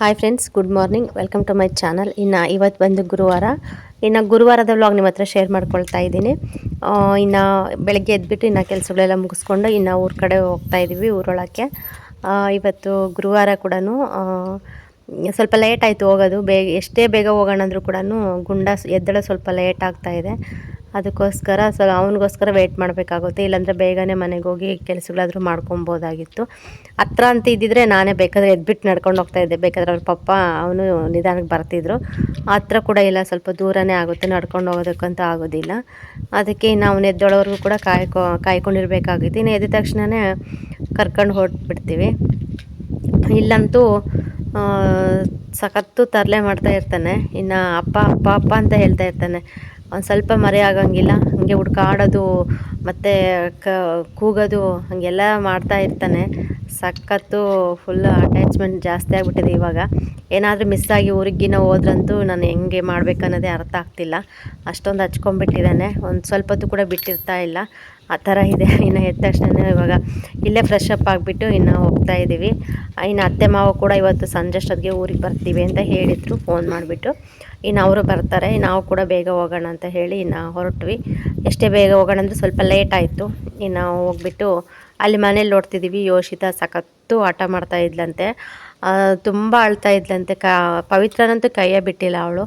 Hi friends good morning welcome to my channel ಇನ್ನು ಇವತ್ತು ಬಂದು ಗುರುವಾರ. ಇನ್ನು ಗುರುವಾರದ ವ್ಲಾಗ್ ನಿಮ್ಮ ಹತ್ರ ಶೇರ್ ಮಾಡ್ಕೊಳ್ತಾ ಇದ್ದೀನಿ. ಇನ್ನು ಬೆಳಗ್ಗೆ ಎದ್ಬಿಟ್ಟು ಇನ್ನು ಕೆಲಸಗಳೆಲ್ಲ ಮುಗಿಸ್ಕೊಂಡು ಇನ್ನು ಊರ ಕಡೆ ಹೋಗ್ತಾ ಇದ್ದೀವಿ ಊರೊಳಕ್ಕೆ. ಇವತ್ತು ಗುರುವಾರ ಕೂಡ ಸ್ವಲ್ಪ ಲೇಟ್ ಆಯಿತು ಹೋಗೋದು. ಬೇಗ ಎಷ್ಟೇ ಬೇಗ ಹೋಗೋಣ ಅಂದರೂ ಕೂಡ ಗುಂಡ ಎದ್ದಳ ಸ್ವಲ್ಪ ಲೇಟ್ ಆಗ್ತಾಯಿದೆ ಅದಕ್ಕೋಸ್ಕರ ಸ್ವಲ್ಪ ಅವನಿಗೋಸ್ಕರ ವೆಯ್ಟ್ ಮಾಡಬೇಕಾಗುತ್ತೆ. ಇಲ್ಲಾಂದರೆ ಬೇಗನೆ ಮನೆಗೆ ಹೋಗಿ ಕೆಲಸಗಳಾದರೂ ಮಾಡ್ಕೊಬೋದಾಗಿತ್ತು ಹತ್ರ ಅಂತ ಇದ್ದಿದ್ರೆ ನಾನೇ ಬೇಕಾದರೆ ಎದ್ಬಿಟ್ಟು ನಡ್ಕೊಂಡು ಹೋಗ್ತಾ ಇದ್ದೆ. ಬೇಕಾದ್ರೆ ಅವ್ರ ಪಪ್ಪ, ಅವನು ನಿಧಾನಕ್ಕೆ ಬರ್ತಿದ್ರು. ಹತ್ರ ಕೂಡ ಇಲ್ಲ, ಸ್ವಲ್ಪ ದೂರನೇ ಆಗುತ್ತೆ, ನಡ್ಕೊಂಡು ಹೋಗೋದಕ್ಕಂತೂ ಆಗೋದಿಲ್ಲ. ಅದಕ್ಕೆ ಇನ್ನು ಅವನು ಎದ್ದೊಳವರೆಗೂ ಕೂಡ ಕಾಯ್ಕೊ, ಕಾಯ್ಕೊಂಡಿರ್ಬೇಕಾಗಿತ್ತು. ಇನ್ನು ಎದ್ದ ತಕ್ಷಣವೇ ಕರ್ಕೊಂಡು ಹೊರಟ್ಬಿಡ್ತೀವಿ ಇಲ್ಲಂತೂ ಸಖತ್ತು ತರಲೆ ಮಾಡ್ತಾ ಇರ್ತಾನೆ. ಇನ್ನು ಅಪ್ಪ ಅಪ್ಪ ಅಪ್ಪ ಅಂತ ಹೇಳ್ತಾ ಇರ್ತಾನೆ. ಒಂದು ಸ್ವಲ್ಪ ಮರೆ ಆಗೋಂಗಿಲ್ಲ. ಹಾಗೆ ಹುಡ್ಕಾಡೋದು ಮತ್ತು ಕ, ಕೂಗೋದು, ಹಾಗೆಲ್ಲ ಮಾಡ್ತಾ ಇರ್ತಾನೆ. ಸಖತ್ತು ಫುಲ್ ಅಟ್ಯಾಚ್ಮೆಂಟ್ ಜಾಸ್ತಿ ಆಗಿಬಿಟ್ಟಿದೆ ಇವಾಗ. ಏನಾದರೂ ಮಿಸ್ ಆಗಿ ಊರಿಗಿನ ಹೋದ್ರಂತೂ ನಾನು ಹೆಂಗೆ ಮಾಡ್ಬೇಕನ್ನೋದೇ ಅರ್ಥ ಆಗ್ತಿಲ್ಲ. ಅಷ್ಟೊಂದು ಹಚ್ಕೊಂಬಿಟ್ಟಿದ್ದಾನೆ ಒಂದು ಸ್ವಲ್ಪ ಹೊತ್ತು ಕೂಡ ಬಿಟ್ಟಿರ್ತಾ ಇಲ್ಲ. ಆ ಥರ ಇದೆ. ಇನ್ನು ಎದ್ದ ತಕ್ಷಣ ಇವಾಗ ಇಲ್ಲೇ ಫ್ರೆಶ್ ಅಪ್ ಆಗಿಬಿಟ್ಟು ಇನ್ನು ಹೋಗ್ತಾ ಇದ್ದೀವಿ ಇನ್ನು ಅತ್ತೆ ಮಾವ ಕೂಡ ಇವತ್ತು ಸಂಜೆ ಅಷ್ಟೊತ್ತಿಗೆ ಊರಿಗೆ ಬರ್ತೀವಿ ಅಂತ ಹೇಳಿದರು ಫೋನ್ ಮಾಡಿಬಿಟ್ಟು. ಇನ್ನು ಅವರು ಬರ್ತಾರೆ. ನಾವು ಕೂಡ ಬೇಗ ಹೋಗೋಣ ಅಂತ ಹೇಳಿ ಇನ್ನು ಹೊರಟ್ವಿ. ಎಷ್ಟೇ ಬೇಗ ಹೋಗೋಣ ಅಂದರೆ ಸ್ವಲ್ಪ ಲೇಟ್ ಆಯಿತು. ಇನ್ನು ಹೋಗ್ಬಿಟ್ಟು ಅಲ್ಲಿ ಮನೇಲಿ ನೋಡ್ತಿದ್ದೀವಿ ಯೋಷಿತಾ ಸಖತ್ತು ಆಟ ಮಾಡ್ತಾ ಇದ್ಲಂತೆ. ತುಂಬ ಅಳ್ತಾ ಇದ್ಲಂತೆ. ಕ, ಪವಿತ್ರನಂತೂ ಕೈಯೇ ಬಿಟ್ಟಿಲ್ಲ ಅವಳು.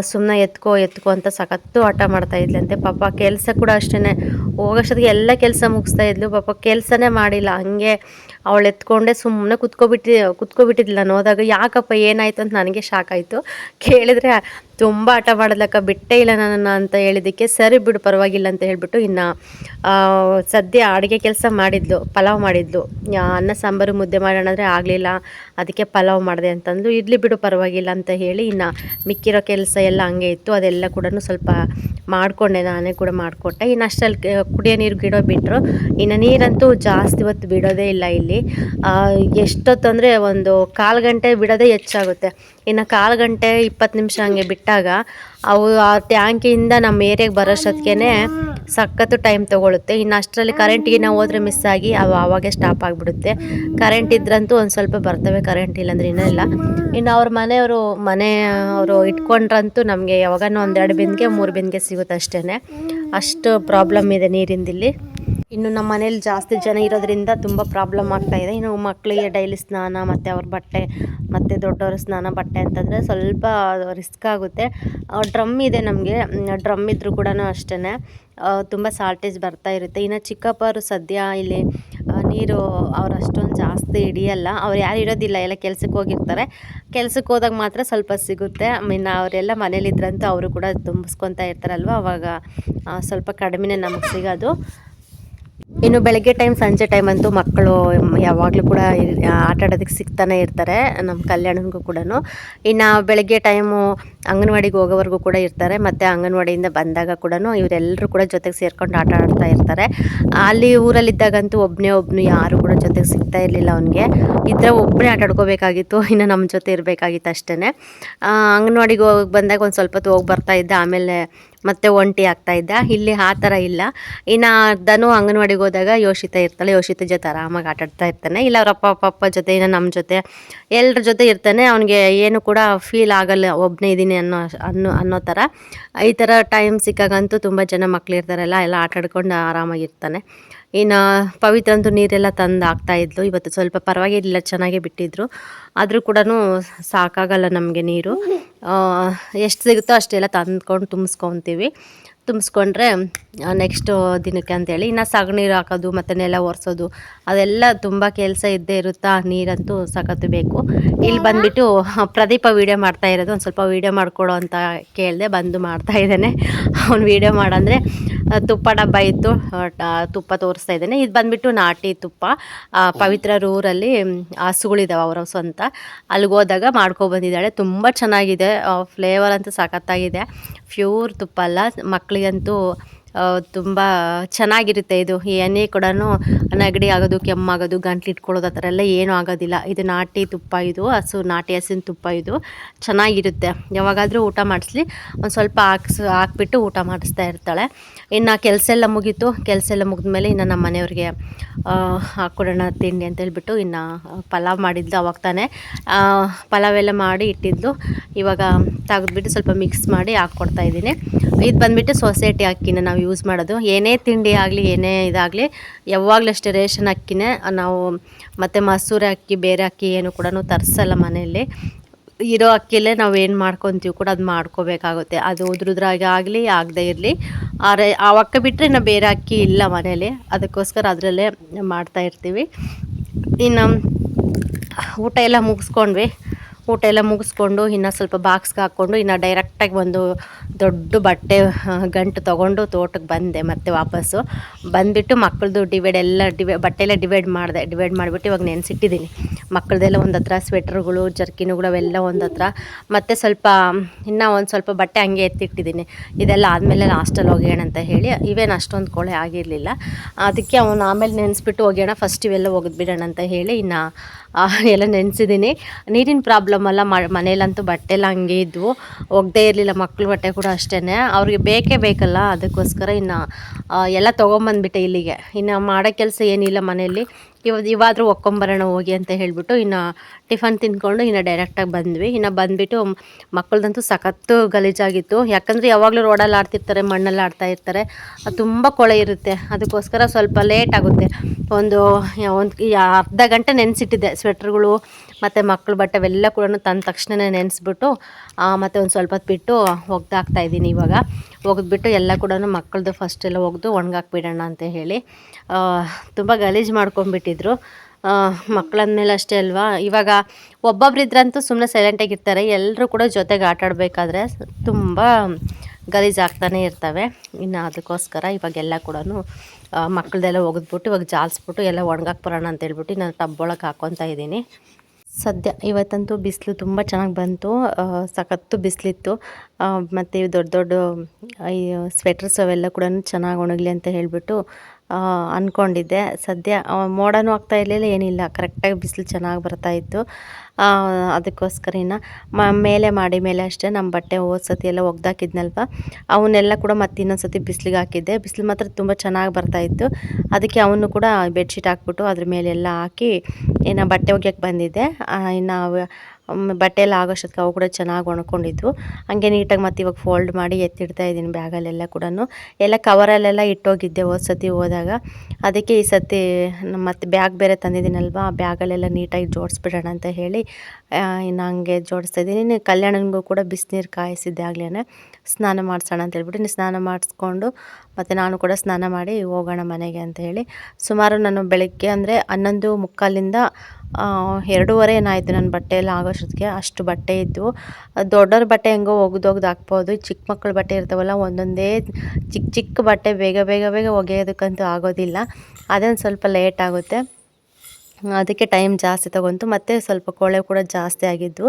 ಸುಮ್ಮನೆ ಎತ್ಕೋ ಎತ್ಕೋ ಅಂತ ಸಖತ್ತು ಆಟ ಮಾಡ್ತಾ ಇದ್ಲಂತೆ ಪಾಪ ಕೆಲಸ ಕೂಡ ಅಷ್ಟೇ ಹೋಗೋಷ್ಟೊತ್ತಿಗೆ ಎಲ್ಲ ಕೆಲಸ ಮುಗಿಸ್ತಾ ಇದ್ಲು. ಪಾಪ ಕೆಲಸನೇ ಮಾಡಿಲ್ಲ. ಹಂಗೆ ಅವಳು ಎತ್ಕೊಂಡೆ ಸುಮ್ಮನೆ ಕುತ್ಕೊಬಿಟ್ಟು, ಕುತ್ಕೊಬಿಟ್ಟಿದ್ಲು ನಾನು. ಹೋದಾಗ, ಯಾಕಪ್ಪ ಏನಾಯ್ತು ಅಂತ ನನಗೆ ಶಾಕ್ ಆಯಿತು. ಕೇಳಿದ್ರೆ ತುಂಬ ಆಟ ಮಾಡಲಕ್ಕ ಬಿಟ್ಟೇ ಇಲ್ಲ ನನ್ನನ್ನು ಅಂತ ಹೇಳಿದ್ದಕ್ಕೆ ಸರಿ ಬಿಡು, ಪರವಾಗಿಲ್ಲ ಅಂತ ಹೇಳಿಬಿಟ್ಟು ಇನ್ನು ಸದ್ಯ ಅಡುಗೆ ಕೆಲಸ ಮಾಡಿದ್ಲು, ಪಲಾವ್ ಮಾಡಿದ್ಲು. ಅನ್ನ, ಸಾಂಬಾರು, ಮುದ್ದೆ ಮಾಡೋಣ ಅಂದರೆ ಆಗಲಿಲ್ಲ, ಅದಕ್ಕೆ ಪಲಾವ್ ಮಾಡಿದೆ ಅಂತಂದು ಇಡ್ಲಿ ಬಿಡು, ಪರವಾಗಿಲ್ಲ ಅಂತ ಹೇಳಿ ಇನ್ನು ಮಿಕ್ಕಿರೋ ಕೆಲಸ ಎಲ್ಲ ಹಂಗೆ ಇತ್ತು, ಅದೆಲ್ಲ ಕೂಡ ಸ್ವಲ್ಪ ಮಾಡಿಕೊಂಡೆ, ನಾನೇ ಕೂಡ ಮಾಡಿಕೊಟ್ಟೆ. ಇನ್ನು ಅಷ್ಟರಲ್ಲಿ ಕುಡಿಯೋ ನೀರು ಗಿಡೋ ಬಿಟ್ಟರು ಇನ್ನು ನೀರಂತೂ ಜಾಸ್ತಿ ಹೊತ್ತು ಬಿಡೋದೇ ಇಲ್ಲ ಇಲ್ಲಿ. ಎಷ್ಟೊತ್ತಂದರೆ ಒಂದು ಕಾಲು ಗಂಟೆ ಬಿಡೋದೇ ಹೆಚ್ಚಾಗುತ್ತೆ. ಇನ್ನು ಕಾಲು ಗಂಟೆ ಇಪ್ಪತ್ತು ನಿಮಿಷ ಹಂಗೆ ಬಿಟ್ಟಾಗ ಅವು ಆ ಟ್ಯಾಂಕಿಯಿಂದ ನಮ್ಮ ಏರಿಯಾಗೆ ಬರೋಷ್ಟೊತ್ತಿಗೆ ಸಖತ್ತು ಟೈಮ್ ತೊಗೊಳುತ್ತೆ. ಇನ್ನು ಅಷ್ಟರಲ್ಲಿ ಕರೆಂಟಿಗೆ ನಾವು ಹೋದರೆ ಮಿಸ್ ಆಗಿ ಅವು ಆವಾಗೇ ಸ್ಟಾಪ್ ಆಗಿಬಿಡುತ್ತೆ. ಕರೆಂಟ್ ಇದ್ರಂತೂ ಒಂದು ಸ್ವಲ್ಪ ಬರ್ತವೆ ಕರೆಂಟ್ ಇಲ್ಲಾಂದ್ರೆ ಇನ್ನೂ ಇಲ್ಲ. ಇನ್ನು ಅವ್ರ ಮನೆಯವರು, ಮನೆ ಅವರು ಇಟ್ಕೊಂಡ್ರಂತೂ ನಮಗೆ ಯಾವಾಗನೂ ಒಂದೆರಡು ಬಿಂದಿಗೆ, ಮೂರು ಬಿಂದಿಗೆ ಸಿಗುತ್ತೆ ಅಷ್ಟೇ ಅಷ್ಟು ಪ್ರಾಬ್ಲಮ್ ಇದೆ ನೀರಿಂದಿಲ್ಲಿ. ಇನ್ನು ನಮ್ಮ ಮನೇಲಿ ಜಾಸ್ತಿ ಜನ ಇರೋದ್ರಿಂದ ತುಂಬ ಪ್ರಾಬ್ಲಮ್ ಆಗ್ತಾ ಇದೆ. ಇನ್ನು ಮಕ್ಕಳಿಗೆ ಡೈಲಿ ಸ್ನಾನ ಮತ್ತು ಅವ್ರ ಬಟ್ಟೆ ಮತ್ತು ದೊಡ್ಡವ್ರ ಸ್ನಾನ ಬಟ್ಟೆ ಅಂತಂದರೆ ಸ್ವಲ್ಪ ರಿಸ್ಕ್ ಆಗುತ್ತೆ. ಡ್ರಮ್ ಇದೆ ನಮಗೆ. ಡ್ರಮ್ ಇದ್ದರೂ ಕೂಡ ಅಷ್ಟೇ ತುಂಬ ಸಾಲ್ಟೇಜ್ ಬರ್ತಾ ಇರುತ್ತೆ. ಇನ್ನು ಚಿಕ್ಕಪ್ಪರು ಸದ್ಯ ಇಲ್ಲಿ ನೀರು ಅವ್ರು ಅಷ್ಟೊಂದು ಜಾಸ್ತಿ ಹಿಡಿಯಲ್ಲ. ಅವ್ರು ಯಾರು ಇರೋದಿಲ್ಲ, ಎಲ್ಲ ಕೆಲ್ಸಕ್ಕೆ ಹೋಗಿರ್ತಾರೆ. ಕೆಲ್ಸಕ್ಕೆ ಹೋದಾಗ ಮಾತ್ರ ಸ್ವಲ್ಪ ಸಿಗುತ್ತೆ. ಇನ್ನು ಅವರೆಲ್ಲ ಮನೇಲಿದ್ರಂತೂ ಅವರು ಕೂಡ ತುಂಬಿಸ್ಕೊತಾ ಇರ್ತಾರಲ್ವ? ಅವಾಗ ಸ್ವಲ್ಪ ಕಡಿಮೆನೇ ನಮಗೆ ಸಿಗೋದು. ಇನ್ನು ಬೆಳಗ್ಗೆ ಟೈಮ್ ಸಂಜೆ ಟೈಮ್ ಅಂತೂ ಮಕ್ಕಳು ಯಾವಾಗಲೂ ಕೂಡ ಆಟ ಆಡೋದಕ್ಕೆ ಸಿಗ್ತಾನೆ ಇರ್ತಾರೆ, ನಮ್ಮ ಕಲ್ಯಾಣನಿಗೂ ಕೂಡ ಇನ್ನು ಬೆಳಗ್ಗೆ ಟೈಮು ಅಂಗನವಾಡಿಗೆ ಹೋಗೋವರೆಗೂ ಕೂಡ ಇರ್ತಾರೆ. ಮತ್ತು ಅಂಗನವಾಡಿಯಿಂದ ಬಂದಾಗ ಕೂಡ ಇವರೆಲ್ಲರೂ ಕೂಡ ಜೊತೆಗೆ ಸೇರ್ಕೊಂಡು ಆಟ ಆಡ್ತಾ ಇರ್ತಾರೆ. ಅಲ್ಲಿ ಊರಲ್ಲಿದ್ದಾಗಂತೂ ಒಬ್ಬನೇ ಒಬ್ಬನು ಯಾರು ಕೂಡ ಜೊತೆಗೆ ಸಿಗ್ತಾ ಇರಲಿಲ್ಲ ಅವನಿಗೆ. ಇದ್ದರೆ ಒಬ್ಬನೇ ಆಟ ಆಡ್ಕೋಬೇಕಾಗಿತ್ತು. ಇನ್ನು ನಮ್ಮ ಜೊತೆ ಇರಬೇಕಾಗಿತ್ತು ಅಷ್ಟೇ ಅಂಗನವಾಡಿಗೆ ಹೋಗಿ ಬಂದಾಗ ಒಂದು ಸ್ವಲ್ಪ ಹೊತ್ತು ಹೋಗಿ ಬರ್ತಾ ಇದ್ದ. ಆಮೇಲೆ ಮತ್ತೆ ಒಂಟಿ ಆಗ್ತಾ ಇದ್ದ. ಇಲ್ಲಿ ಆ ಥರ ಇಲ್ಲ. ಇನ್ನು ಅರ್ಧನೂ ಅಂಗನವಾಡಿಗೆ ಹೋದಾಗ ಯೋಷಿತ ಇರ್ತಾಳೆ. ಯೋಶಿತ ಜೊತೆ ಆರಾಮಾಗಿ ಆಟ ಆಡ್ತಾ ಇರ್ತಾನೆ. ಇಲ್ಲ ಅವ್ರ ಅಪ್ಪ ಅಪ್ಪ ಅಪ್ಪ ಜೊತೆ, ಇನ್ನು ನಮ್ಮ ಜೊತೆ ಎಲ್ಲರ ಜೊತೆ ಇರ್ತಾನೆ. ಅವನಿಗೆ ಏನು ಕೂಡ ಫೀಲ್ ಆಗಲ್ಲ. ಒಬ್ಬನೇ ಇದ್ದೀನಿ ಅನ್ನೋ ಅನ್ನೋ ಅನ್ನೋ ಥರ. ಈ ಥರ ಟೈಮ್ ಸಿಕ್ಕಾಗಂತೂ ತುಂಬ ಜನ ಮಕ್ಳು ಇರ್ತಾರಲ್ಲ ಎಲ್ಲ ಆಟ ಆಡ್ಕೊಂಡು ಆರಾಮಾಗಿರ್ತಾನೆ. ಇನ್ನು ಪವಿತ್ರ ಅಂತೂ ನೀರೆಲ್ಲ ತಂದು ಆಗ್ತಾ ಇದ್ಲು. ಇವತ್ತು ಸ್ವಲ್ಪ ಪರವಾಗಿರಲಿಲ್ಲ, ಚೆನ್ನಾಗೇ ಬಿಟ್ಟಿದ್ರು. ಆದರೂ ಕೂಡ ಸಾಕಾಗಲ್ಲ ನಮಗೆ ನೀರು. ಎಷ್ಟು ಸಿಗುತ್ತೋ ಅಷ್ಟೆಲ್ಲ ತಂದ್ಕೊಂಡು ತುಂಬಿಸ್ಕೊತೀವಿ. ತುಂಬಿಸ್ಕೊಂಡ್ರೆ ನೆಕ್ಸ್ಟ್ ದಿನಕ್ಕೆ ಅಂತೇಳಿ ಇನ್ನು ಸಗಣೀರು ಹಾಕೋದು, ಮತ್ತು ನೆಲ ಒರೆಸೋದು, ಅದೆಲ್ಲ ತುಂಬ ಕೆಲಸ ಇದ್ದೇ ಇರುತ್ತಾ? ನೀರಂತೂ ಸಖತ್ತು ಬೇಕು. ಇಲ್ಲಿ ಬಂದುಬಿಟ್ಟು ಪ್ರದೀಪ ವೀಡಿಯೋ ಮಾಡ್ತಾ ಇರೋದು. ಒಂದು ಸ್ವಲ್ಪ ವೀಡಿಯೋ ಮಾಡಿಕೊಡು ಅಂತ ಕೇಳಿದೆ ಬಂದು ಮಾಡ್ತಾ ಇದ್ದಾನೆ. ಅವ್ನು ವೀಡಿಯೋ ಮಾಡಂದರೆ ತುಪ್ಪ ಡಬ್ಬ ಇತ್ತು. ತುಪ್ಪ ತೋರಿಸ್ತಾ ಇದ್ದಾನೆ. ಇದು ಬಂದುಬಿಟ್ಟು ನಾಟಿ ತುಪ್ಪ. ಪವಿತ್ರ ಊರಲ್ಲಿ ಹಸುಗಳಿದ್ದಾವೆ ಅವರ ಸ್ವಂತ. ಅಲ್ಲಿಗೆ ಹೋದಾಗ ಮಾಡ್ಕೊಬಂದಿದ್ದಾಳೆ. ತುಂಬ ಚೆನ್ನಾಗಿದೆ. ಫ್ಲೇವರ್ ಅಂತೂ ಸಖತ್ತಾಗಿದೆ. ಪ್ಯೂರ್ ತುಪ್ಪ ಅಲ್ಲ. ಮಕ್ಕಳಿಗಂತೂ ತುಂಬ ಚೆನ್ನಾಗಿರುತ್ತೆ ಇದು. ಎಣ್ಣೆ ಕೂಡ ನೆಗಡಿ ಆಗೋದು, ಕೆಮ್ಮಾಗೋದು ಗಂಟ್ಲು ಇಟ್ಕೊಳ್ಳೋದು ಆ ಥರ ಎಲ್ಲ ಏನೂ ಆಗೋದಿಲ್ಲ. ಇದು ನಾಟಿ ತುಪ್ಪ ಇದು, ಹಸು ನಾಟಿ ಹಸಿನ ತುಪ್ಪ ಇದು. ಚೆನ್ನಾಗಿರುತ್ತೆ. ಯಾವಾಗಾದರೂ ಊಟ ಮಾಡಿಸ್ಲಿ. ಒಂದು ಸ್ವಲ್ಪ ಹಾಕ್ಸ್, ಹಾಕ್ಬಿಟ್ಟು ಊಟ ಮಾಡಿಸ್ತಾ ಇರ್ತಾಳೆ. ಇನ್ನು ಕೆಲಸ ಎಲ್ಲ ಮುಗೀತು. ಕೆಲಸ ಎಲ್ಲ ಮುಗಿದ್ಮೇಲೆ ಇನ್ನು ನಮ್ಮ ಮನೆಯವ್ರಿಗೆ ಹಾಕ್ಕೊಡೋಣ ತಿಂಡಿ ಅಂತ ಹೇಳ್ಬಿಟ್ಟು ಇನ್ನು ಪಲಾವ್ ಮಾಡಿದ್ಲು ಅವಾಗ ತಾನೇ. ಎಲ್ಲ ಮಾಡಿ ಇಟ್ಟಿದ್ಲು ಇವಾಗ ತೆಗೆದ್ಬಿಟ್ಟು ಸ್ವಲ್ಪ ಮಿಕ್ಸ್ ಮಾಡಿ ಹಾಕ್ಕೊಡ್ತಾ ಇದ್ದೀನಿ. ಇದು ಬಂದುಬಿಟ್ಟು ಸೊಸೈಟಿ ಅಕ್ಕಿನ ನಾವು ಯೂಸ್ ಮಾಡೋದು. ಏನೇ ತಿಂಡಿ ಆಗಲಿ, ಏನೇ ಇದಾಗಲಿ, ಯಾವಾಗಲೂ ಅಷ್ಟೇ ರೇಷನ್ ಅಕ್ಕಿನೇ. ನಾವು ಮತ್ತು ಮಸೂರಿ ಅಕ್ಕಿ, ಬೇರೆ ಅಕ್ಕಿ ಏನು ಕೂಡ ತರಿಸಲ್ಲ ಮನೆಯಲ್ಲಿ. ಇರೋ ಅಕ್ಕಿಲೇ ನಾವು ಏನು ಮಾಡ್ಕೊತೀವಿ ಕೂಡ ಅದು ಮಾಡ್ಕೋಬೇಕಾಗುತ್ತೆ. ಅದು ಉದ್ರುದ್ರಾಗಿ ಆಗಲಿ, ಆಗದೇ ಇರಲಿ. ಆದರೆ ಆ ಅಕ್ಕ ಬಿಟ್ಟರೆ ನಾವು ಬೇರೆ ಅಕ್ಕಿ ಇಲ್ಲ ಮನೇಲಿ ಅದಕ್ಕೋಸ್ಕರ ಅದರಲ್ಲೇ ಮಾಡ್ತಾ ಇರ್ತೀವಿ. ಇನ್ನು ಊಟ ಎಲ್ಲ ಮುಗಿಸ್ಕೊಂಡ್ವಿ. ಊಟ ಎಲ್ಲ ಮುಗಿಸ್ಕೊಂಡು, ಇನ್ನು ಸ್ವಲ್ಪ ಬಾಕ್ಸ್ಗೆ ಹಾಕ್ಕೊಂಡು, ಇನ್ನು ಡೈರೆಕ್ಟಾಗಿ ಒಂದು ದೊಡ್ಡ ಬಟ್ಟೆ ಗಂಟು ತೊಗೊಂಡು ತೋಟಕ್ಕೆ ಬಂದೆ ಮತ್ತೆ ವಾಪಸ್ಸು. ಬಂದುಬಿಟ್ಟು ಮಕ್ಕಳದು ಡಿವೈಡ್ ಎಲ್ಲ ಡಿವೈ ಬಟ್ಟೆ ಎಲ್ಲ ಡಿವೈಡ್ ಮಾಡಿದೆ ಡಿವೈಡ್ ಮಾಡಿಬಿಟ್ಟು ಇವಾಗ ನೆನೆಸಿಟ್ಟಿದ್ದೀನಿ. ಮಕ್ಕಳದೆಲ್ಲ ಒಂದು ಹತ್ರ ಸ್ವೆಟ್ರ್ಗಳು ಜರ್ಕಿನುಗಳು ಅವೆಲ್ಲ ಒಂದು ಹತ್ರ. ಮತ್ತು ಸ್ವಲ್ಪ, ಇನ್ನೂ ಒಂದು ಸ್ವಲ್ಪ ಬಟ್ಟೆ ಹಂಗೆ ಎತ್ತಿಟ್ಟಿದ್ದೀನಿ. ಇದೆಲ್ಲ ಆದಮೇಲೆ ಲಾಸ್ಟಲ್ಲಿ ಹೋಗೋಣ ಅಂತ ಹೇಳಿ, ಇವೇನು ಅಷ್ಟೊಂದು ಕೊಳೆ ಆಗಿರಲಿಲ್ಲ. ಅದಕ್ಕೆ ಅವನು ಆಮೇಲೆ ನೆನೆಸ್ಬಿಟ್ಟು ಹೋಗೋಣ ಫಸ್ಟ್ ಇವೆಲ್ಲ ಒಗೆದ್ಬಿಡೋಣ ಅಂತ ಹೇಳಿ ಇನ್ನು ಎಲ್ಲ ನೆನೆಸಿದ್ದೀನಿ ನೀರಿನ ಪ್ರಾಬ್ಲಮ್ ಎಲ್ಲ ಮನೇಲಂತೂ ಬಟ್ಟೆ ಎಲ್ಲ ಹಂಗೆ ಇದ್ವು. ಒಗ್ದೇ ಇರಲಿಲ್ಲ, ಮಕ್ಳ ಬಟ್ಟೆ ಕೂಡ ಅಷ್ಟೇ ಅವ್ರಿಗೆ ಬೇಕೇ ಬೇಕಲ್ಲ, ಅದಕ್ಕೋಸ್ಕರ ಇನ್ನು ಎಲ್ಲ ತೊಗೊಂಬಂದ್ಬಿಟ್ಟೆ ಇಲ್ಲಿಗೆ. ಇನ್ನು ಮಾಡೋ ಕೆಲಸ ಏನಿಲ್ಲ ಮನೆಯಲ್ಲಿ ಇವ ಇವಾದರೂ ಒಕ್ಕೊಂಬರೋಣ ಹೋಗಿ ಅಂತ ಹೇಳಿಬಿಟ್ಟು ಇನ್ನು ಟಿಫನ್ ತಿಂದ್ಕೊಂಡು ಇನ್ನು ಡೈರೆಕ್ಟಾಗಿ ಬಂದ್ವಿ. ಇನ್ನು ಬಂದುಬಿಟ್ಟು ಮಕ್ಕಳದಂತೂ ಸಖತ್ತು ಗಲೀಜಾಗಿತ್ತು. ಯಾಕಂದರೆ ಯಾವಾಗಲೂ ರೋಡಲ್ಲಿ ಆಡ್ತಿರ್ತಾರೆ, ಮಣ್ಣಲ್ಲಿ ಆಡ್ತಾ ಇರ್ತಾರೆ. ಅದು ತುಂಬ ಕೊಳೆ ಇರುತ್ತೆ. ಅದಕ್ಕೋಸ್ಕರ ಸ್ವಲ್ಪ ಲೇಟ್ ಆಗುತ್ತೆ. ಒಂದು ಒಂದು ಅರ್ಧ ಗಂಟೆ ನೆನೆಸಿಟ್ಟಿದ್ದೆ ಸ್ವೆಟ್ರ್ಗಳು ಮತ್ತು ಮಕ್ಕಳ ಬಟ್ಟೆ ಅವೆಲ್ಲ ಕೂಡ ತಂದ ತಕ್ಷಣ ನೆನೆಸ್ಬಿಟ್ಟು ಮತ್ತು ಒಂದು ಸ್ವಲ್ಪ ಹೊತ್ತು ಬಿಟ್ಟು ಒಗ್ದಾಕ್ತಾಯಿದ್ದೀನಿ ಇವಾಗ. ಒಗೆದ್ಬಿಟ್ಟು ಎಲ್ಲ ಕೂಡ ಮಕ್ಕಳದು ಫಸ್ಟ್ ಎಲ್ಲ ಒಗೆದು ಒಣಗಾಕ್ಬಿಡೋಣ ಅಂತ ಹೇಳಿ ತುಂಬ ಗಲೀಜು ಮಾಡ್ಕೊಂಡ್ಬಿಟ್ಟಿದ್ರು. ಮಕ್ಕಳಂದಮೇಲೆ ಅಷ್ಟೇ ಅಲ್ವಾ? ಇವಾಗ ಒಬ್ಬೊಬ್ರಿದ್ರಂತೂ ಸುಮ್ಮನೆ ಸೈಲೆಂಟಾಗಿರ್ತಾರೆ ಎಲ್ಲರೂ ಕೂಡ ಜೊತೆಗೆ ಆಟ ಆಡಬೇಕಾದ್ರೆ ತುಂಬ ಗಲೀಜಾಗ್ತಾನೆ ಇರ್ತವೆ. ಇನ್ನು ಅದಕ್ಕೋಸ್ಕರ ಇವಾಗೆಲ್ಲ ಕೂಡ ಮಕ್ಕಳದೆಲ್ಲ ಒಗೆದ್ಬಿಟ್ಟು ಇವಾಗ ಜಾಲಿಸ್ಬಿಟ್ಟು ಎಲ್ಲ ಒಣಗಾಕ್ ಬರೋಣ ಅಂತ ಹೇಳ್ಬಿಟ್ಟು ನಾನು ಟಬ್ ಒಳಗೆ ಹಾಕ್ಕೊತಾ ಇದ್ದೀನಿ. ಸದ್ಯ ಇವತ್ತಂತೂ ಬಿಸಿಲು ತುಂಬ ಚೆನ್ನಾಗಿ ಬಂತು ಸಖತ್ತು ಬಿಸಿಲಿತ್ತು. ಮತ್ತು ದೊಡ್ಡ ದೊಡ್ಡ ಈ ಸ್ವೆಟರ್ಸ್ ಅವೆಲ್ಲ ಕೂಡ ಚೆನ್ನಾಗಿ ಒಣಗಲಿ ಅಂತ ಹೇಳಿಬಿಟ್ಟು ಅಂದ್ಕೊಂಡಿದ್ದೆ ಸದ್ಯ ಮೋಡನೂ ಆಗ್ತಾ ಇರಲಿಲ್ಲ, ಏನಿಲ್ಲ. ಕರೆಕ್ಟಾಗಿ ಬಿಸಿಲು ಚೆನ್ನಾಗಿ ಬರ್ತಾಯಿತ್ತು ಅದಕ್ಕೋಸ್ಕರ ಇನ್ನು ಮ, ಮೇಲೆ ಮಾಡಿ ಮೇಲೆ ಅಷ್ಟೇ ನಮ್ಮ ಬಟ್ಟೆ ಸತಿ ಎಲ್ಲ ಒಗ್ದಾಕಿದ್ನಲ್ವ? ಅವನ್ನೆಲ್ಲ ಕೂಡ ಮತ್ತೆ ಇನ್ನೊಂದು ಸತಿ ಬಿಸಿಲಿಗೆ ಹಾಕಿದ್ದೆ. ಬಿಸಿಲು ಮಾತ್ರ ತುಂಬ ಚೆನ್ನಾಗಿ ಬರ್ತಾಯಿತ್ತು ಅದಕ್ಕೆ ಅವನು ಕೂಡ ಬೆಡ್ಶೀಟ್ ಹಾಕ್ಬಿಟ್ಟು ಅದ್ರ ಮೇಲೆಲ್ಲ ಹಾಕಿ ಇನ್ನು ಬಟ್ಟೆ ಒಗ್ಯಕ್ಕೆ ಬಂದಿದ್ದೆ. ಇನ್ನು ಬಟ್ಟೆ ಎಲ್ಲ ಆಗೋಷ್ಟೊತ್ತಿಗೆ ಅವು ಕೂಡ ಚೆನ್ನಾಗಿ ಒಣ್ಕೊಂಡಿದ್ವು. ಹಂಗೆ ನೀಟಾಗಿ ಮತ್ತೆ ಇವಾಗ ಫೋಲ್ಡ್ ಮಾಡಿ ಎತ್ತಿಡ್ತಾ ಇದ್ದೀನಿ ಬ್ಯಾಗಲ್ಲೆಲ್ಲ ಕೂಡ ಎಲ್ಲ ಕವರಲ್ಲೆಲ್ಲ ಇಟ್ಟೋಗಿದ್ದೆ ಹೋದ ಸತಿ ಹೋದಾಗ. ಅದಕ್ಕೆ ಈ ಸತಿ ಮತ್ತೆ ಬ್ಯಾಗ್ ಬೇರೆ ತಂದಿದ್ದೀನಲ್ವ, ಆ ಬ್ಯಾಗಲ್ಲೆಲ್ಲ ನೀಟಾಗಿ ಜೋಡಿಸ್ಬಿಡೋಣ ಅಂತ ಹೇಳಿ ಇನ್ನು ಹಂಗೆ ಜೋಡಿಸ್ತಾ ಇದ್ದೀನಿ. ಕಲ್ಯಾಣನಿಗೂ ಕೂಡ ಬಿಸಿನೀರು ಕಾಯಿಸಿದ್ದೆ ಆಗ್ಲೇ ಸ್ನಾನ ಮಾಡಿಸೋಣ ಅಂತ ಹೇಳ್ಬಿಟ್ಟು ಸ್ನಾನ ಮಾಡಿಸ್ಕೊಂಡು ಮತ್ತು ನಾನು ಕೂಡ ಸ್ನಾನ ಮಾಡಿ ಹೋಗೋಣ ಮನೆಗೆ ಅಂತ ಹೇಳಿ. ಸುಮಾರು ನಾನು ಬೆಳಗ್ಗೆ ಅಂದರೆ ಹನ್ನೊಂದು ಮುಕ್ಕಾಲಿಂದ ಎರಡೂವರೆ ಏನಾಯಿತು ನನ್ನ ಬಟ್ಟೆ ಎಲ್ಲ ಆಗೋಷ್ಟೊತ್ತಿಗೆ? ಅಷ್ಟು ಬಟ್ಟೆ ಇದ್ದು ದೊಡ್ಡವ್ರ ಬಟ್ಟೆ ಹೆಂಗೋ ಒಗ್ದು ಹಾಕ್ಬೋದು. ಚಿಕ್ಕ ಮಕ್ಕಳ ಬಟ್ಟೆ ಇರ್ತಾವಲ್ಲ, ಒಂದೊಂದೇ ಚಿಕ್ಕ ಚಿಕ್ಕ ಬಟ್ಟೆ ಬೇಗ ಬೇಗ ಬೇಗ ಒಗೆಯೋದಕ್ಕಂತೂ ಆಗೋದಿಲ್ಲ. ಅದೊಂದು ಸ್ವಲ್ಪ ಲೇಟ್ ಆಗುತ್ತೆ. ಅದಕ್ಕೆ ಟೈಮ್ ಜಾಸ್ತಿ ತಗೊಂತು, ಮತ್ತು ಸ್ವಲ್ಪ ಕೊಳೆ ಕೂಡ ಜಾಸ್ತಿ ಆಗಿದ್ದು.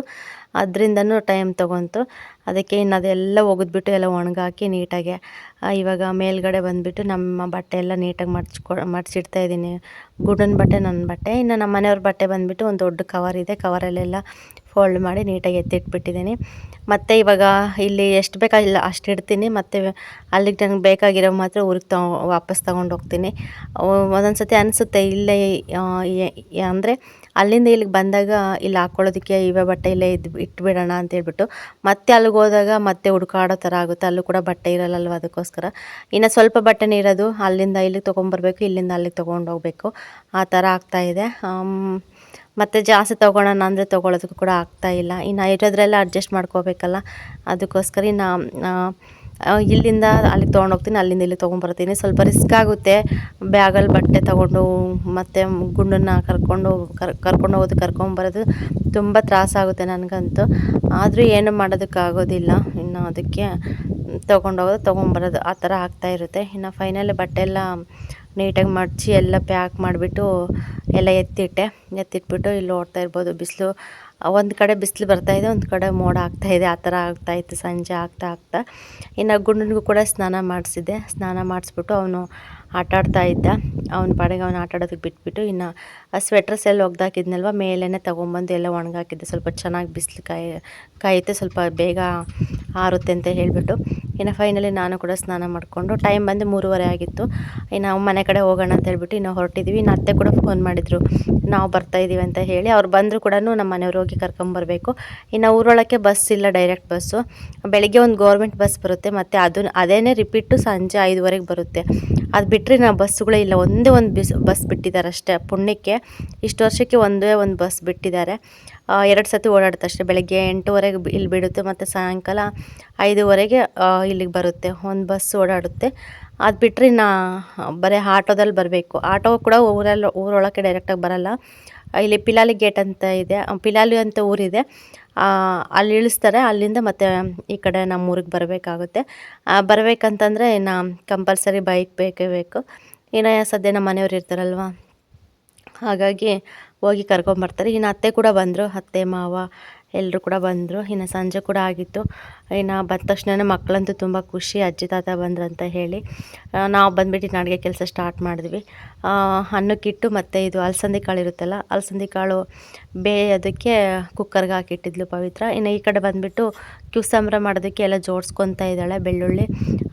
ಅದರಿಂದನೂ ಟೈಮ್ ತೊಗೊಂತು. ಅದಕ್ಕೆ ಇನ್ನು ಅದೆಲ್ಲ ಒಗೆದ್ಬಿಟ್ಟು ಎಲ್ಲ ಒಣಗಾಕಿ ನೀಟಾಗಿ ಇವಾಗ ಮೇಲ್ಗಡೆ ಬಂದುಬಿಟ್ಟು ನಮ್ಮ ಬಟ್ಟೆ ಎಲ್ಲ ನೀಟಾಗಿ ಮಡ್ಚ್ಕೊ, ಮಡ್ಚಿಡ್ತಾ ಇದ್ದೀನಿ. ಗುಡನ್ ಬಟ್ಟೆ ನನ್ನ ಬಟ್ಟೆ. ಇನ್ನು ನಮ್ಮ ಮನೆಯವ್ರ ಬಟ್ಟೆ ಬಂದುಬಿಟ್ಟು ಒಂದು ದೊಡ್ಡ ಕವರ್ ಇದೆ. ಕವರಲ್ಲೆಲ್ಲ ಫೋಲ್ಡ್ ಮಾಡಿ ನೀಟಾಗಿ ಎತ್ತಿಟ್ಬಿಟ್ಟಿದ್ದೀನಿ. ಮತ್ತು ಇವಾಗ ಇಲ್ಲಿ ಎಷ್ಟು ಬೇಕಾಗಿಲ್ಲ ಅಷ್ಟು ಇಡ್ತೀನಿ. ಮತ್ತು ಅಲ್ಲಿಗೆ ನನಗೆ ಬೇಕಾಗಿರೋ ಮಾತ್ರ ಊರಿಗೆ ತೊ, ವಾಪಸ್ ತೊಗೊಂಡು ಹೋಗ್ತೀನಿ. ಒಂದೊಂದು ಸತಿ ಅನಿಸುತ್ತೆ ಇಲ್ಲೇ ಅಂದರೆ ಅಲ್ಲಿಂದ ಇಲ್ಲಿಗೆ ಬಂದಾಗ ಇಲ್ಲಿ ಹಾಕ್ಕೊಳ್ಳೋದಕ್ಕೆ ಇವೇ ಬಟ್ಟೆ ಇಲ್ಲೇ ಇದು ಇಟ್ಬಿಡೋಣ ಅಂತ ಹೇಳ್ಬಿಟ್ಟು ಮತ್ತೆ ಅಲ್ಲಿಗೆ ಹೋದಾಗ ಮತ್ತೆ ಹುಡುಕಾಡೋ ಥರ ಆಗುತ್ತೆ. ಅಲ್ಲೂ ಕೂಡ ಬಟ್ಟೆ ಇರಲ್ಲಲ್ವ ಅದಕ್ಕೋಸ್ಕರ. ಇನ್ನು ಸ್ವಲ್ಪ ಬಟ್ಟೆನೇ ಇರೋದು ಅಲ್ಲಿಂದ ಇಲ್ಲಿಗೆ ತೊಗೊಂಬರ್ಬೇಕು ಇಲ್ಲಿಂದ ಅಲ್ಲಿಗೆ ತೊಗೊಂಡು ಹೋಗಬೇಕು. ಆ ಥರ ಆಗ್ತಾಯಿದೆ ಮತ್ತು ಜಾಸ್ತಿ ತೊಗೊಳೋಣ ಅಂದರೆ ತೊಗೊಳೋದಕ್ಕೂ ಕೂಡ ಆಗ್ತಾಯಿಲ್ಲ ಇನ್ನು ಇರೋದ್ರೆಲ್ಲ ಅಡ್ಜಸ್ಟ್ ಮಾಡ್ಕೋಬೇಕಲ್ಲ. ಅದಕ್ಕೋಸ್ಕರ ಇನ್ನು ಇಲ್ಲಿಂದ ಅಲ್ಲಿಗೆ ತೊಗೊಂಡೋಗ್ತೀನಿ ಅಲ್ಲಿಂದ ಇಲ್ಲಿ ತೊಗೊಂಬರ್ತೀನಿ ಸ್ವಲ್ಪ ರಿಸ್ಕ್ ಆಗುತ್ತೆ. ಬ್ಯಾಗಲ್ಲಿ ಬಟ್ಟೆ ತೊಗೊಂಡು, ಮತ್ತು ಗುಂಡನ್ನು ಕರ್ಕೊಂಡು, ಕರ್, ಕರ್ಕೊಂಡು ಹೋಗೋದು ಕರ್ಕೊಂಬರೋದು ತುಂಬ ತ್ರಾಸಾಗುತ್ತೆ ನನಗಂತೂ. ಆದರೂ ಏನು ಮಾಡೋದಕ್ಕಾಗೋದಿಲ್ಲ. ಇನ್ನು ಅದಕ್ಕೆ ತೊಗೊಂಡೋಗೋದು ತೊಗೊಂಬರೋದು ಆ ಥರ ಆಗ್ತಾಯಿರುತ್ತೆ ಇನ್ನು ಫೈನಲ್ ಬಟ್ಟೆ ಎಲ್ಲ ನೀಟಾಗಿ ಮಡಚಿ ಎಲ್ಲ ಪ್ಯಾಕ್ ಮಾಡಿಬಿಟ್ಟು ಎಲ್ಲ ಎತ್ತಿಟ್ಟೆ. ಎತ್ತಿಟ್ಬಿಟ್ಟು ಇಲ್ಲಿ ಓಡ್ತಾ ಇರ್ಬೋದು ಬಿಸಿಲು. ಒಂದು ಕಡೆ ಬಿಸಿಲು ಬರ್ತಾಯಿದೆ ಒಂದು ಕಡೆ ಮೋಡ ಆಗ್ತಾಯಿದೆ ಆ ಥರ ಆಗ್ತಾಯಿತ್ತು ಸಂಜೆ ಆಗ್ತಾ ಆಗ್ತಾ. ಇನ್ನು ಗುಂಡನಿಗೂ ಕೂಡ ಸ್ನಾನ ಮಾಡಿಸಿದ್ದೆ. ಸ್ನಾನ ಮಾಡಿಸ್ಬಿಟ್ಟು ಅವನು ಆಟ ಆಡ್ತಾ ಇದ್ದ. ಅವ್ನ ಪಾಡಿಗೆ ಅವ್ನು ಆಟ ಆಡೋದಕ್ಕೆ ಬಿಟ್ಬಿಟ್ಟು ಇನ್ನು ಆ ಸ್ವೆಟ್ರಸ್ ಎಲ್ಲ ಒಗ್ದಾಕಿದ್ನಲ್ವ ಮೇಲೇ ತೊಗೊಂಬಂದು ಎಲ್ಲ ಒಣಗಾಕಿದ್ದೆ. ಸ್ವಲ್ಪ ಚೆನ್ನಾಗಿ ಬಿಸಿಲು ಕಾಯಿ, ಕಾಯುತ್ತೆ, ಸ್ವಲ್ಪ ಬೇಗ ಆರುತ್ತೆ ಅಂತ ಹೇಳಿಬಿಟ್ಟು. ಇನ್ನು ಫೈನಲಿ ನಾನು ಕೂಡ ಸ್ನಾನ ಮಾಡಿಕೊಂಡು ಟೈಮ್ ಬಂದು ಮೂರುವರೆ ಆಗಿತ್ತು. ಇನ್ನು ಮನೆ ಕಡೆ ಹೋಗೋಣ ಅಂತ ಹೇಳ್ಬಿಟ್ಟು ಇನ್ನು ಹೊರಟಿದ್ವಿ. ಇನ್ನು ಅತ್ತೆ ಕೂಡ ಫೋನ್ ಮಾಡಿದರು, ನಾವು ಬರ್ತಾ ಇದ್ದೀವಿ ಅಂತ ಹೇಳಿ. ಅವ್ರು ಬಂದರೂ ಕೂಡ ನಮ್ಮ ಮನೆಯವ್ರು ಹೋಗಿ ಕರ್ಕೊಂಬರ್ಬೇಕು. ಇನ್ನು ಊರೊಳಕ್ಕೆ ಬಸ್ ಇಲ್ಲ ಡೈರೆಕ್ಟ್ ಬಸ್ಸು ಬೆಳಿಗ್ಗೆ ಒಂದು ಗೌರ್ಮೆಂಟ್ ಬಸ್ ಬರುತ್ತೆ, ಮತ್ತು ಅದನ್ನು ಅದೇನೇ ರಿಪೀಟು ಸಂಜೆ ಐದುವರೆಗೆ ಬರುತ್ತೆ. ಅದು ಬಿಟ್ಟರೆ ಬಸ್ಸುಗಳೇ ಇಲ್ಲ. ಒಂದೇ ಒಂದು ಬಿಸ್, ಬಸ್ ಬಿಟ್ಟಿದ್ದಾರೆ ಅಷ್ಟೇ. ಪುಣ್ಯಕ್ಕೆ ಇಷ್ಟು ವರ್ಷಕ್ಕೆ ಒಂದೇ ಒಂದು ಬಸ್ ಬಿಟ್ಟಿದ್ದಾರೆ. ಎರಡು ಸತಿ ಓಡಾಡುತ್ತೆ ಅಷ್ಟೇ. ಬೆಳಗ್ಗೆ ಎಂಟೂವರೆಗೆ ಇಲ್ಲಿ ಬಿಡುತ್ತೆ ಮತ್ತು ಸಾಯಂಕಾಲ ಐದುವರೆಗೆ ಇಲ್ಲಿಗೆ ಬರುತ್ತೆ. ಒಂದು ಬಸ್ ಓಡಾಡುತ್ತೆ. ಅದು ಬಿಟ್ಟರೆ ನಾ ಬರೀ ಆಟೋದಲ್ಲಿ ಬರಬೇಕು. ಆಟೋ ಕೂಡ ಊರಲ್ಲಿ, ಊರೊಳಗೆ ಡೈರೆಕ್ಟಾಗಿ ಬರೋಲ್ಲ. ಇಲ್ಲಿ ಪಿಲಾಲಿ ಗೇಟ್ ಅಂತ ಇದೆ. ಪಿಲಾಲಿ ಅಂತ ಊರಿದೆ. ಅಲ್ಲಿ ಇಳಿಸ್ತಾರೆ. ಅಲ್ಲಿಂದ ಮತ್ತೆ ಈ ಕಡೆ ನಮ್ಮ ಊರಿಗೆ ಬರಬೇಕಾಗುತ್ತೆ. ಬರಬೇಕಂತಂದರೆ ಇನ್ನು ಕಂಪಲ್ಸರಿ ಬೈಕ್ ಬೇಕೇ ಬೇಕು. ಇನ್ನು ಸದ್ಯ ನಮ್ಮ ಮನೆಯವ್ರು ಇರ್ತಾರಲ್ವ? ಹಾಗಾಗಿ ಹೋಗಿ ಕರ್ಕೊಂಬರ್ತಾರೆ. ಇನ್ನು ಅತ್ತೆ ಕೂಡ ಬಂದರು. ಅತ್ತೆ, ಮಾವ ಎಲ್ಲರೂ ಕೂಡ ಬಂದರು. ಇನ್ನು ಸಂಜೆ ಕೂಡ ಆಗಿತ್ತು. ಇನ್ನು ಬಂದ ತಕ್ಷಣ ಮಕ್ಕಳಂತೂ ತುಂಬ ಖುಷಿ, ಅಜ್ಜಿ ತಾತ ಬಂದ್ರಂತ ಹೇಳಿ. ನಾವು ಬಂದುಬಿಟ್ಟು ಅಡುಗೆ ಕೆಲಸ ಸ್ಟಾರ್ಟ್ ಮಾಡಿದ್ವಿ. ಅನ್ನಕ್ಕಿಟ್ಟು ಮತ್ತು ಇದು ಅಲಸಂದಿ ಕಾಳು ಇರುತ್ತಲ್ಲ, ಅಲಸಂದಿ ಕಾಳು ಬೇಯೋದಕ್ಕೆ ಕುಕ್ಕರ್ಗೆ ಹಾಕಿಟ್ಟಿದ್ಲು ಪವಿತ್ರ. ಇನ್ನು ಈ ಕಡೆ ಬಂದುಬಿಟ್ಟು ಕ್ಯೂಸಂಬ್ರ ಮಾಡೋದಕ್ಕೆ ಎಲ್ಲ ಜೋಡಿಸ್ಕೊತಾ ಇದ್ದಾಳೆ, ಬೆಳ್ಳುಳ್ಳಿ,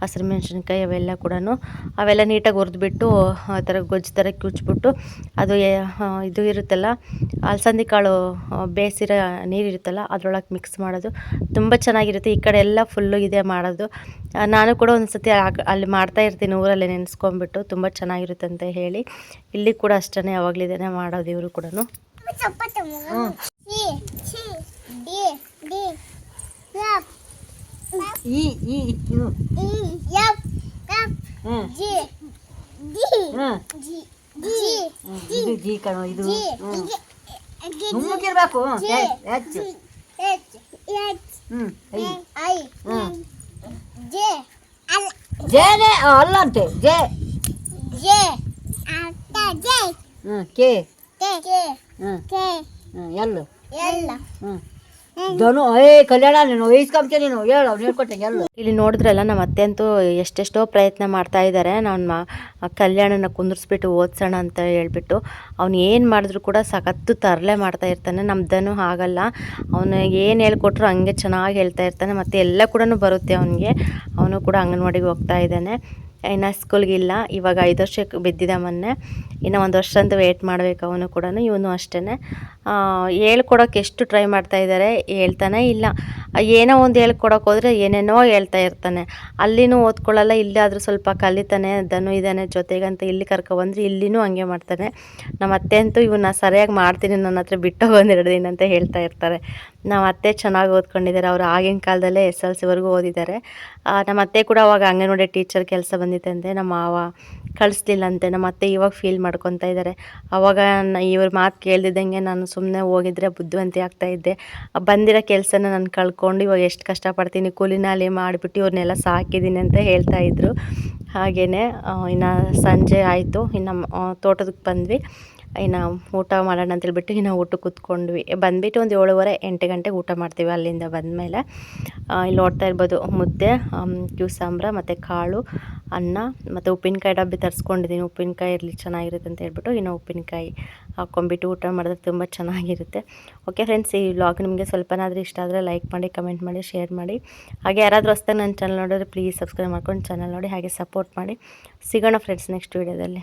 ಹಸಿರು ಮೆಣಸಿನ್ಕಾಯಿ ಅವೆಲ್ಲ ಕೂಡ ಅವೆಲ್ಲ ನೀಟಾಗಿ ಹುರಿದ್ಬಿಟ್ಟು, ಆ ಥರ ಗೊಜ್ಜು ಥರ ಕ್ಯೂಚ್ಬಿಟ್ಟು ಅದು ಇದು ಇರುತ್ತಲ್ಲ, ಅಲಸಂದಿ ಕಾಳು ಬೇಯಿಸಿರೋ ನೀರಿರುತ್ತಲ್ಲ ಅದರೊಳಗೆ ಮಿಕ್ಸ್ ಮಾಡೋದು. ತುಂಬ ಚೆನ್ನಾಗಿರುತ್ತೆ. ಈ ಕಡೆ ಎಲ್ಲ ಫುಲ್ಲು ಇದೆ ಮಾಡೋದು. ನಾನು ಕೂಡ ಒಂದು ಸತಿ ಅಲ್ಲಿ ಮಾಡ್ತಾ ಇರ್ತೀನಿ ಊರಲ್ಲಿ ನೆನೆಸ್ಕೊಂಡ್ಬಿಟ್ಟು ತುಂಬ ಚೆನ್ನಾಗಿರುತ್ತೆ ಅಂತ ಹೇಳಿ. ಇಲ್ಲಿ ಕೂಡ ಅಷ್ಟೇ ಯಾವಾಗಲಿದ್ದೇನೆ ಮಾಡೋದು ಇವರು ಕೂಡ ಇದು. జేనే అల్ల అంటే జే. జే అత్త జే. కే. కే కే కే. ఎల్. ఎల్. ಧನು ಏ, ಕಲ್ಯಾಣ, ನೀನು ನೀನು ಹೇಳು, ಅವ್ನು ಹೇಳ್ಕೊಟ್ಟೆ ಇಲ್ಲಿ ನೋಡಿದ್ರಲ್ಲ ನಮ್ಮ ಅತ್ತೆ ಅಂತೂ ಎಷ್ಟೆಷ್ಟೋ ಪ್ರಯತ್ನ ಮಾಡ್ತಾ ಇದ್ದಾರೆ. ನಾನು ಕಲ್ಯಾಣನ ಕುಂದಿರ್ಸ್ಬಿಟ್ಟು ಓದ್ಸೋಣ ಅಂತ ಹೇಳ್ಬಿಟ್ಟು, ಅವ್ನು ಏನು ಮಾಡಿದ್ರು ಕೂಡ ಸಖತ್ತು ತರಲೆ ಮಾಡ್ತಾ ಇರ್ತಾನೆ. ನಮ್ದನು ಆಗಲ್ಲ ಅವನು ಏನು ಹೇಳ್ಕೊಟ್ರು ಹಂಗೆ ಚೆನ್ನಾಗಿ ಹೇಳ್ತಾ ಇರ್ತಾನೆ. ಮತ್ತು ಎಲ್ಲ ಕೂಡ ಬರುತ್ತೆ ಅವನಿಗೆ. ಅವನು ಕೂಡ ಅಂಗನವಾಡಿಗೆ ಹೋಗ್ತಾ ಇದ್ದಾನೆ. ಇನ್ನು ಸ್ಕೂಲ್ಗಿಲ್ಲ. ಇವಾಗ ಐದು ವರ್ಷಕ್ಕೆ ಬಿದ್ದಿದೆ ಮೊನ್ನೆ. ಇನ್ನು ಒಂದು ವರ್ಷ ಅಂತ ವೆಯ್ಟ್ ಮಾಡಬೇಕು ಅವನು ಕೂಡ ಇವನು ಅಷ್ಟೇ ಹೇಳ್ಕೊಡೋಕೆ ಎಷ್ಟು ಟ್ರೈ ಮಾಡ್ತಾ ಇದ್ದಾರೆ ಹೇಳ್ತಾನೆ ಇಲ್ಲ. ಏನೋ ಒಂದು ಹೇಳ್ಕೊಡೋಕೆ ಹೋದರೆ ಏನೇನೋ ಹೇಳ್ತಾ ಇರ್ತಾನೆ. ಅಲ್ಲಿನೂ ಓದ್ಕೊಳ್ಳಲ್ಲ, ಇಲ್ಲಾದರೂ ಸ್ವಲ್ಪ ಕಲಿತಾನೆ ದನು ಇದ್ದಾನೆ ಜೊತೆಗಂತ ಇಲ್ಲಿ ಕರ್ಕೊಬಂದ್ರೆ ಇಲ್ಲಿನೂ ಹಂಗೆ ಮಾಡ್ತಾನೆ. ನಮ್ಮ ಅತ್ತೆ ಅಂತೂ ಇವನ್ನ ಸರಿಯಾಗಿ ಮಾಡ್ತೀನಿ ನನ್ನ ಹತ್ರ ಬಿಟ್ಟು ಬಂದಿರೋ ದಿನ ಅಂತ ಹೇಳ್ತಾ ಇರ್ತಾರೆ. ನಮ್ಮ ಅತ್ತೆ ಚೆನ್ನಾಗಿ ಓದ್ಕೊಂಡಿದ್ದಾರೆ. ಅವರು ಆಗಿನ ಕಾಲದಲ್ಲೇ ಎಸ್ ಎಲ್ ಸಿವರೆಗೂ ಓದಿದ್ದಾರೆ. ನಮ್ಮ ಅತ್ತೆ ಕೂಡ ಅವಾಗ ಅಂಗನವಾಡಿ ಟೀಚರ್ ಕೆಲಸ ಬಂದಿತ್ತಂತೆ ನಮ್ಮ ಮಾವ ಕಳಿಸ್ಲಿಲ್ಲಂತೆ ನಮ್ಮ ಅತ್ತೆ ಇವಾಗ ಫೀಲ್ ಮಾಡ್ಕೊತಾ ಇದ್ದಾರೆ. ಅವಾಗ ಇವ್ರ ಮಾತು ಕೇಳ್ದಿದ್ದಂಗೆ ನಾನು ಸುಮ್ಮನೆ ಹೋಗಿದ್ರೆ ಬುದ್ಧಿವಂತಿ ಆಗ್ತಾಯಿದ್ದೆ ಬಂದಿರೋ ಕೆಲಸನ ನಾನು ಕಳ್ಕೊಂಡು ಇವಾಗ ಎಷ್ಟು ಕಷ್ಟಪಡ್ತೀನಿ, ಕೂಲಿನಲ್ಲಿ ಮಾಡಿಬಿಟ್ಟು ಇವ್ರನ್ನೆಲ್ಲ ಸಾಕಿದ್ದೀನಿ ಅಂತ ಹೇಳ್ತಾ ಇದ್ರು. ಹಾಗೆಯೇ ಇನ್ನು ಸಂಜೆ ಆಯಿತು. ಇನ್ನು ತೋಟದಕ್ಕೆ ಬಂದ್ವಿ. ಇನ್ನು ಊಟ ಮಾಡೋಣ ಅಂತೇಳ್ಬಿಟ್ಟು ಇನ್ನು ಊಟಕ್ಕೆ ಕೂತ್ಕೊಂಡ್ವಿ. ಬಂದುಬಿಟ್ಟು ಒಂದು ಏಳುವರೆ ಎಂಟು ಗಂಟೆಗೆ ಊಟ ಮಾಡ್ತೀವಿ ಅಲ್ಲಿಂದ ಬಂದಮೇಲೆ. ಇಲ್ಲಿ ನೋಡ್ತಾ ಇರ್ಬೋದು ಮುದ್ದೆ ಕ್ಯೂ ಸಾಂಬ್ರ ಮತ್ತು ಕಾಳು, ಅನ್ನ ಮತ್ತು ಉಪ್ಪಿನಕಾಯಿ ಡಬ್ಬಿ ತರಿಸ್ಕೊಂಡಿದ್ದೀನಿ. ಉಪ್ಪಿನಕಾಯಿ ಇರಲಿ ಚೆನ್ನಾಗಿರುತ್ತೆ ಅಂತ ಹೇಳ್ಬಿಟ್ಟು ಇನ್ನು ಉಪ್ಪಿನಕಾಯಿ ಹಾಕ್ಕೊಂಬಿಟ್ಟು ಊಟ ಮಾಡಿದ್ರೆ ತುಂಬ ಚೆನ್ನಾಗಿರುತ್ತೆ. ಓಕೆ ಫ್ರೆಂಡ್ಸ್ ಈ ವ್ಲಾಗ್ ನಿಮಗೆ ಸ್ವಲ್ಪನಾದರೂ ಇಷ್ಟ ಆದರೆ ಲೈಕ್ ಮಾಡಿ ಕಮೆಂಟ್ ಮಾಡಿ ಶೇರ್ ಮಾಡಿ. ಹಾಗೆ ಯಾರಾದರೂ ಹೊಸ್ತಾಗ ನನ್ನ ಚಾನಲ್ ನೋಡಿದ್ರೆ ಪ್ಲೀಸ್ ಸಬ್ಸ್ಕ್ರೈಬ್ ಮಾಡ್ಕೊಂಡು ಚಾನಲ್ ನೋಡಿ, ಹಾಗೆ ಸಪೋರ್ಟ್ ಮಾಡಿ. ಸಿಗೋಣ ಫ್ರೆಂಡ್ಸ್ ನೆಕ್ಸ್ಟ್ ವೀಡಿಯೋದಲ್ಲಿ